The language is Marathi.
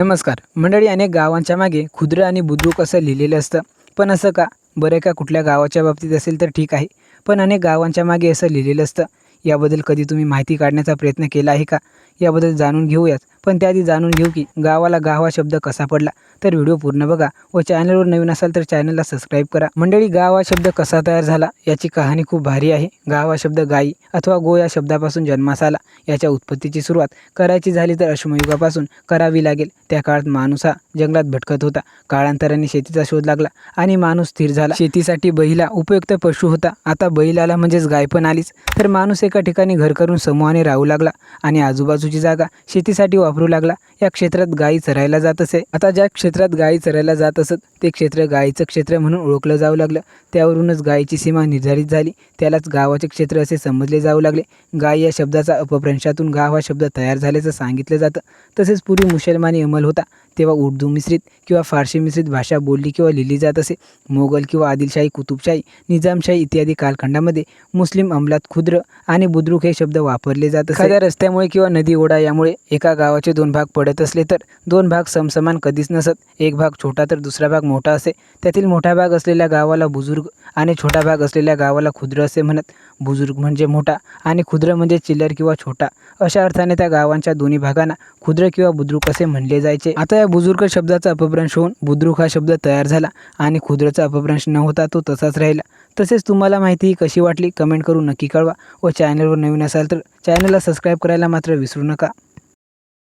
नमस्कार. मंडळी अनेक गावांच्या मागे खुद्र आणि बुद्रुक असं लिहिलेलं असतं. पण असं का? बरं का कुठल्या गावाच्या बाबतीत असेल तर ठीक आहे. पण अनेक गावांच्या मागे असं लिहिलेलं असतं. याबद्दल कधी तुम्ही माहिती काढण्याचा प्रयत्न केला आहे का? याबद्दल जाणून घेऊयात. पण त्याआधी जाणून घेऊ की गावाला गाव हा शब्द कसा पडला. तर व्हिडिओ पूर्ण बघा व चॅनलवर नवीन असाल तर चॅनलला सबस्क्राईब करा. मंडळी गाव हा शब्द कसा तयार झाला याची कहाणी खूप भारी आहे. गाव हा शब्द गाई अथवा गो या शब्दापासून जन्मास आला. याच्या उत्पत्तीची सुरुवात करायची झाली तर अश्मयुगापासून करावी लागेल. त्या काळात माणूस हा जंगलात भटकत होता. काळांतराने शेतीचा शोध लागला आणि माणूस स्थिर झाला. शेतीसाठी बैला उपयुक्त पशु होता. आता बैल आला म्हणजेच गाय पण आलीच. तर माणूस एका ठिकाणी घर करून समूहाने राहू लागला आणि आजूबाजूची जागा शेतीसाठी वापरू लागला. या क्षेत्रात गायी चरायला जात असे. आता ज्या क्षेत्रात गायी चरायला जात असत ते क्षेत्र गायीचं क्षेत्र म्हणून ओळखलं जाऊ लागलं. त्यावरूनच गायीची सीमा निर्धारित झाली. त्यालाच गावाचे क्षेत्र असे समजले जाऊ लागले. गाय या शब्दाचा अपभ्रंशातून गाव हा शब्द तयार झाल्याचं सांगितलं जातं. तसेच पूर्वी मुसलमानी अंमल होता. तेव्हा उर्दू मिश्रित किंवा फारशी मिश्रित भाषा बोलली किंवा लिहिली जात असे. मोगल किंवा आदिलशाही कुतुबशाही निजामशाही इत्यादी कालखंडामध्ये मुस्लिम अंमलात खुद्र आणि बुद्रुक हे शब्द वापरले जात असे. रस्त्यामुळे किंवा नदी ओढा यामुळे एका गावाचे दोन भाग पडत असले तर दोन भाग समसमान कधीच नसत. एक भाग छोटा तर दुसरा भाग मोठा असे. त्यातील मोठा भाग असलेल्या गावाला बुजुर्ग आणि छोटा भाग असलेल्या गावाला खुद्र असे म्हणत. बुजुर्ग म्हणजे मोठा आणि खुद्र म्हणजे चिल्लर किंवा छोटा. अशा अर्थाने त्या गावांच्या दोन्ही भागांना खुद्र किंवा बुद्रुक असे म्हणले जायचे. आता या बुजुर्ग शब्दाचा अपभ्रंश होऊन बुद्रुक हा शब्द तयार झाला आणि खुद्रचा अपभ्रंश न होता तो तसाच राहिला. तसेच तुम्हाला माहिती ही कशी वाटली कमेंट करून नक्की कळवा व चॅनलवर नवीन असाल तर चॅनलला सबस्क्राईब करायला मात्र विसरू नका.